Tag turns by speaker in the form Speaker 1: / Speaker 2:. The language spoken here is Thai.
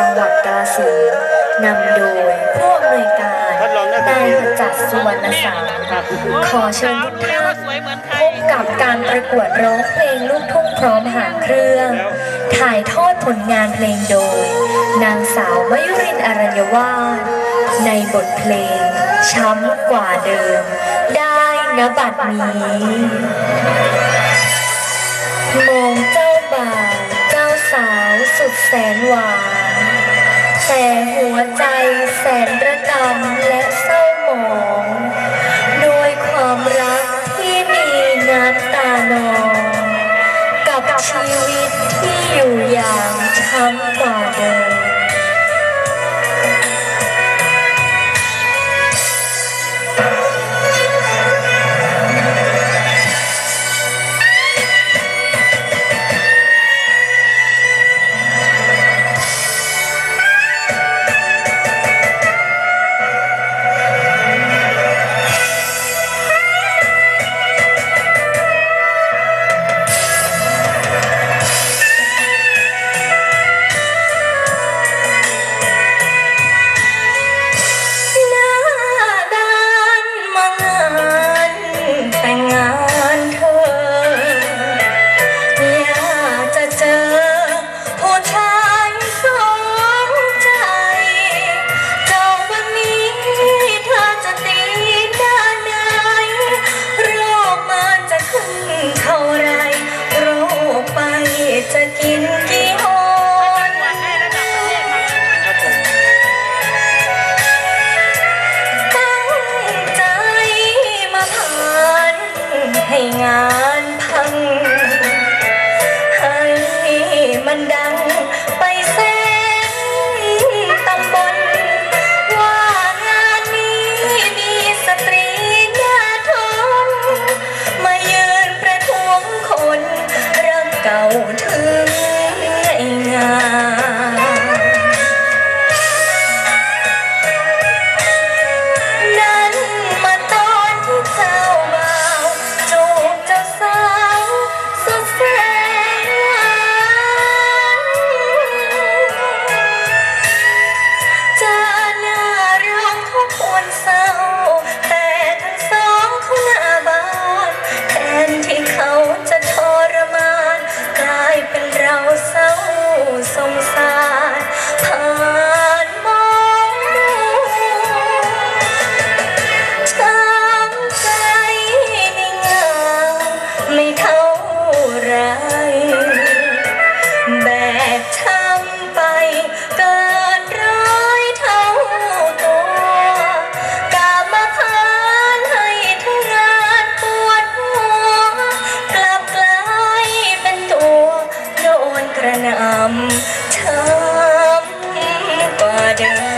Speaker 1: จังหวัดกาฬสินธุ์นำโดยผู้อำนวยการนายประจักษ์
Speaker 2: สุวรรณสารขอเชิญทุกท่าน
Speaker 1: พบกับการประกวดร้องเพลงลูกทุ่งพร้อมหางเครื่อง ถ่ายทอดผลงานเพลงโดย นางสาวมยุรินอรัญวาสในบทเพลง ช้ำกว่าเดิม ได้นะบัดนี้มองเจ้าบ่าวเจ้าสาวสุดแสนหวาน แต่หัวใจแสนระกำ ระนำช้ำกว่าเดิม